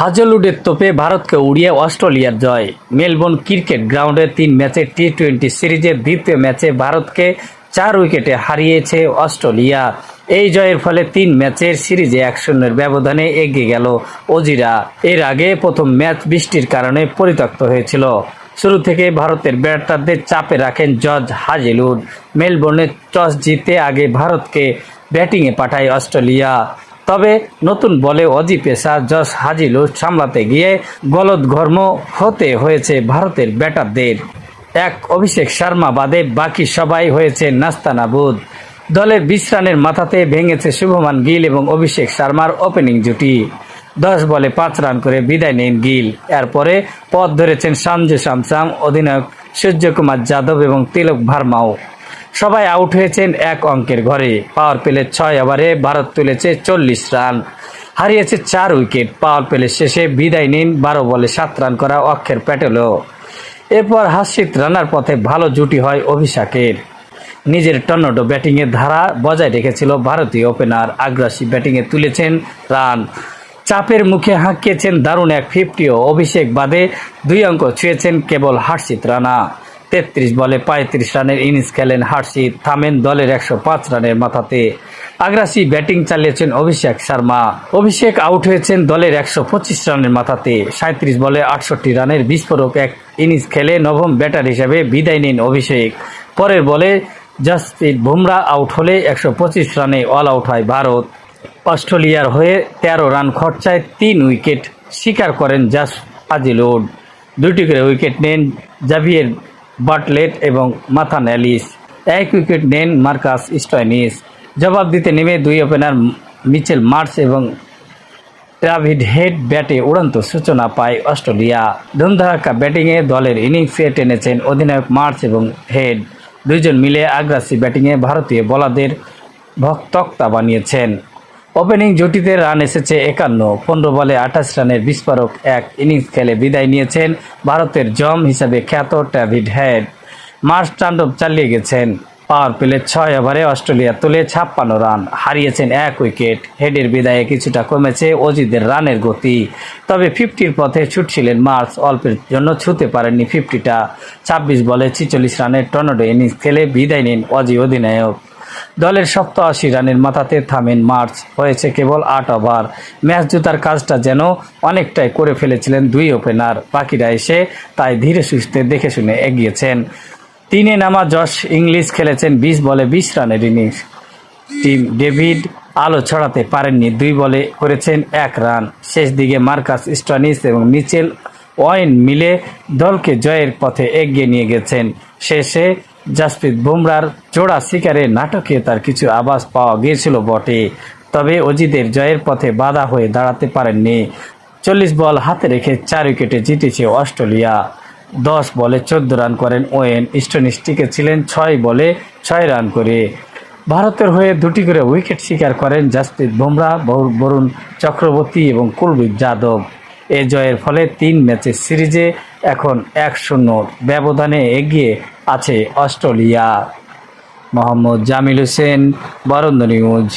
হাজলউডের তোপে ভারতকে উড়িয়ে অস্ট্রেলিয়ার জয়। মেলবোর্ন ক্রিকেট গ্রাউন্ডে তিন ম্যাচের টি টোয়েন্টি সিরিজের দ্বিতীয় ম্যাচে ভারতকে চার উইকেটে হারিয়েছে অস্ট্রেলিয়া। এই জয়ের ফলে তিন ম্যাচের সিরিজে এক শূন্যের ব্যবধানে এগিয়ে গেল অজিরা এর আগে প্রথম ম্যাচ বৃষ্টির কারণে পরিত্যক্ত হয়েছিল। শুরু থেকে ভারতের ব্যাটারদের চাপে রাখেন জর্জ হাজিলুড মেলবোর্নে টস জিতে আগে ভারতকে ব্যাটিংয়ে পাঠায় অস্ট্রেলিয়া। তবে নতুন বলে অজি পেশার জস হাজিলুড সামলাতে গিয়ে গলদঘর্ম হতে হয়েছে ভারতের ব্যাটারদের। এক অভিষেক শর্মা বাদে বাকি সবাই হয়েছে নাস্তানাবুদ। দলের বিশ রানের মাথাতে ভেঙেছে শুভমান গিল এবং অভিষেক শর্মার ওপেনিং জুটি। দশ বলে পাঁচ রান করে বিদায় নেন গিল। এরপরে পথ ধরেছেন সঞ্জু স্যামসাং অধিনায়ক সূর্যকুমার যাদব এবং তিলক ভার্মাও। সবাই আউট হয়েছেন এক অঙ্কের ঘরে। পাওয়ার প্লে ছয় ওভারে ভারত তুলেছে চল্লিশ রান। হারিয়েছে চার উইকেট পাওয়ার প্লে শেষে বিদায় নিন, বারো বলে সাত রান করা অক্ষের প্যাটেলও এরপর হাসিত রানার পথে ভালো জুটি হয় অভিষেকের। নিজের টর্নেডো ব্যাটিংয়ের ধারা বজায় রেখেছিল ভারতীয় ওপেনার আগ্রাসী ব্যাটিংয়ে তুলেছেন রান। চাপের মুখে হাঁকিয়েছেন দারুণ এক ফিফটিও অভিষেক বাদে দুই অঙ্ক ছুঁয়েছেন কেবল হার্ষিত রানা। তেত্রিশ বলে পঁয়ত্রিশ রানের ইনিংস খেলেন হার্ষিত থামেন দলের একশো পাঁচ রানের মাথাতে। আগ্রাসী ব্যাটিং চালিয়েছেন অভিষেক শর্মা। অভিষেক আউট হয়েছেন দলের একশো পঁচিশ রানের মাথাতে। সাঁত্রিশ বলে আটষট্টি রানের বিস্ফোরক এক ইনিংস খেলে নবম ব্যাটার হিসেবে বিদায় নিন অভিষেক। পরের বলে জাসপ্রীত বুমরা আউট হলে একশো পঁচিশ রানে অল আউট হয় ভারত। অস্ট্রেলিয়ার হয়ে তেরো রান খরচায় তিন উইকেট শিকার করেন জাস আজিলোড দুটি করে উইকেট নেন জাভিয়ের বাটলেট এবং মাথান অ্যালিস এক উইকেট নেন মার্কাস স্টয়নিস। জবাব দিতে নেমে দুই ওপেনার মিচেল মার্স এবং ট্রাভিড হেড ব্যাটে উড়ন্ত সূচনা পায় অস্ট্রেলিয়া। ধুমধারাক্কা ব্যাটিংয়ে দলের ইনিংসে টেনেছেন অধিনায়ক মার্চ এবং হেড। দুইজন মিলে আগ্রাসী ব্যাটিংয়ে ভারতীয় বোলারদের ভক্তক্তা বানিয়েছেন। ওপেনিং জুটিতে রান এসেছে একান্ন। পনেরো বলে আঠাশ রানের বিস্ফোরক এক ইনিংস খেলে বিদায় নিয়েছেন ভারতের জম হিসাবে খ্যাত ট্যাভিড হেড মার্চ তাণ্ডব চালিয়ে গেছেন। পাওয়ার প্লে ছয় ওভারে অস্ট্রেলিয়া তুলে ছাপ্পান্ন রান হারিয়েছেন এক উইকেট হেডের বিদায়ে কিছুটা কমেছে অজিদের রানের গতি। তবে ফিফটির পথে ছুটছিলেন মার্চ, অল্পের জন্য ছুতে পারেননি ফিফটিটা ছাব্বিশ বলে ছিচল্লিশ রানের টর্নেডো ইনিংস খেলে বিদায় নিন অজি অধিনায়ক। দলের সপ্তাশি রানের মাথাতে থামেন মার্চ। হয়েছে কেবল আট ওভার। ম্যাচ জুতার কাজটা যেন অনেকটাই করে ফেলেছিলেন দুই ওপেনার। বাকিরা এসে তাই ধীরে সুস্থে দেখে শুনে এগিয়েছেন। তিনে নামা জশ ইংলিশ খেলেছেন বিশ বলে বিশ রানের ইনিংস। টিম ডেভিড আলো ছড়াতে পারেননি দুই বলে করেছেন এক রান। শেষ দিকে মার্কাস স্টনিস এবং মিচেল ওয়েন মিলে দলকে জয়ের পথে এগিয়ে নিয়ে গেছেন। শেষে জাসপ্রীত বুমরার জোড়া শিকারে নাটকে তার কিছু আভাস পাওয়া গিয়েছিল বটে। তবে অজিদের জয়ের পথে বাধা হয়ে দাঁড়াতে পারেননি। চল্লিশ বল হাতে রেখে চার উইকেটে জিতেছে অস্ট্রেলিয়া। দশ বলে চোদ্দ রান করেন ওয়েন। স্টোনিস টিকে ছিলেন ছয় বলে ছয় রান করে। ভারতের হয়ে দুটি করে উইকেট শিকার করেন জাসপ্রীত বুমরা, বরু- বরুণ চক্রবর্তী এবং কুলদীপ যাদব। এ জয়ের ফলে তিন ম্যাচের সিরিজে এখন এক শূন্য। ব্যবধানে এগিয়ে আছে অস্ট্রেলিয়া মোহাম্মদ জামিল হোসেন বরন্দ নিউজ।